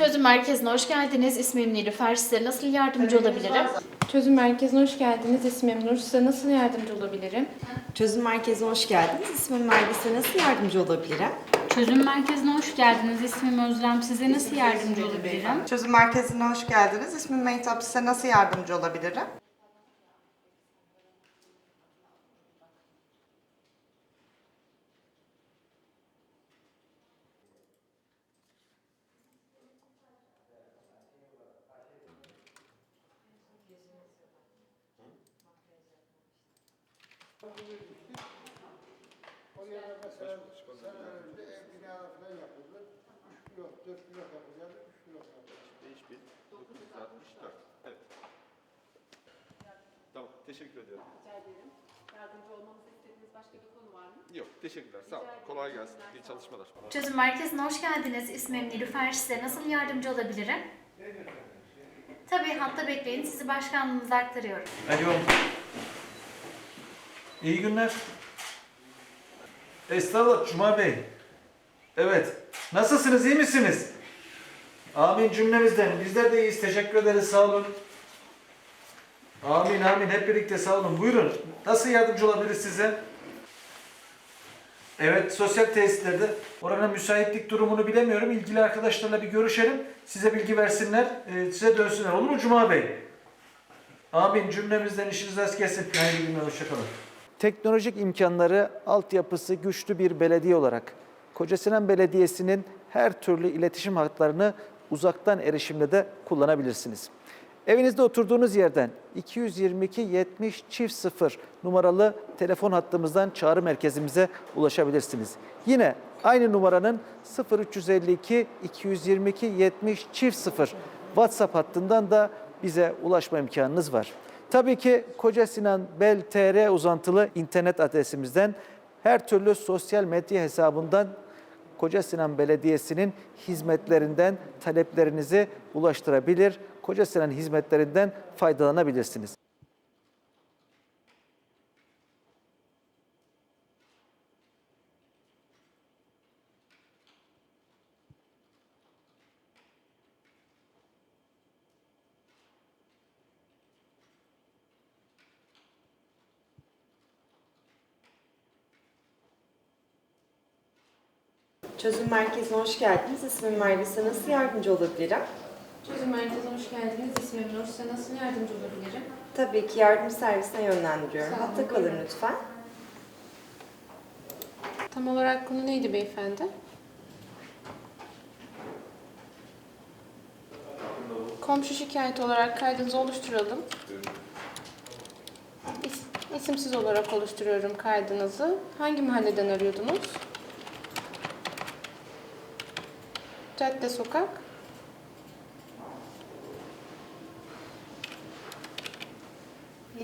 Çözüm Merkezi'ne hoş geldiniz. İsmim Nilüfer. Size nasıl yardımcı olabilirim? Çözüm Merkezi'ne hoş geldiniz. İsmim Nur. Size nasıl yardımcı olabilirim? Çözüm Merkezi'ne hoş geldiniz. İsmim Merve. Size nasıl yardımcı olabilirim? Çözüm Merkezi'ne hoş geldiniz. İsmim Özlem. Size nasıl yardımcı olabilirim? Çözüm Merkezi'ne hoş geldiniz. İsmim Mehtap. Size nasıl yardımcı olabilirim? Sene önce ev binalar falan yapıldı. 3 blok, 4 blok yapılacak, 3 blok yapılacak. 5964. Evet. Tamam, teşekkür ediyorum. Rica ederim. Yardımcı olmamızı istediğiniz başka bir konu var mı? Yok, teşekkürler. Sağ olun. Kolay gelsin. İyi çalışmalar. Çözüm Merkezi'ne hoş geldiniz. İsmim Nilüfer. Size nasıl yardımcı olabilirim? Tabii hatta bekleyin. Sizi başkanlığımıza aktarıyorum. Alo. İyi günler. Estağfurullah Cuma Bey. Evet. Nasılsınız? iyi misiniz? Amin cümlemizden. Bizler de iyiyiz. Teşekkür ederiz. Sağ olun. Amin amin. Hep birlikte sağ olun. Buyurun. Nasıl yardımcı olabiliriz size? Evet, sosyal tesislerde oranın müsaitlik durumunu bilemiyorum. İlgili arkadaşlarla bir görüşelim. Size bilgi versinler. e, size dönsünler. Olur mu Cuma Bey? Amin. Cümlemizden işiniz rast gelsin. Hayırlı günler. Hoşçakalın. Teknolojik imkanları, altyapısı güçlü bir belediye olarak Kocasinan Belediyesi'nin her türlü iletişim hatlarını uzaktan erişimle de kullanabilirsiniz. Evinizde oturduğunuz yerden 222 70 çift 0 numaralı telefon hattımızdan çağrı merkezimize ulaşabilirsiniz. Yine aynı numaranın 0352 222 70 çift 0 WhatsApp hattından da bize ulaşma imkanınız var. Tabii ki Koca Sinan Bel TR uzantılı internet adresimizden her türlü sosyal medya hesabından Koca Sinan Belediyesi'nin hizmetlerinden taleplerinizi ulaştırabilir, Koca Sinan hizmetlerinden faydalanabilirsiniz. Çözüm Merkezi'ne hoş geldiniz. İsmim Merve. Size nasıl yardımcı olabilirim? Çözüm Merkezi'ne hoş geldiniz. İsmim Nur. Size nasıl yardımcı olabilirim? Tabii ki yardım servisine yönlendiriyorum. Sağ olun, Hatta kalın buyurun. lütfen. Tam olarak konu neydi beyefendi? Komşu şikayeti olarak kaydınızı oluşturalım. İs- İsimsiz olarak oluşturuyorum kaydınızı. Hangi mahalleden arıyordunuz? Cadde Sokak.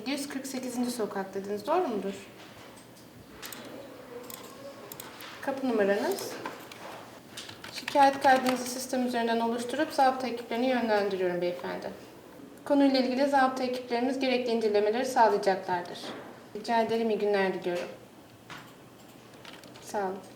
...748. sokak dediniz. Doğru mudur? Kapı numaranız. Şikayet kaydınızı sistem üzerinden oluşturup zabıta ekiplerini yönlendiriyorum beyefendi. Konuyla ilgili zabıta ekiplerimiz gerekli incelemeleri sağlayacaklardır. Rica ederim iyi günler diliyorum. Sağ olun.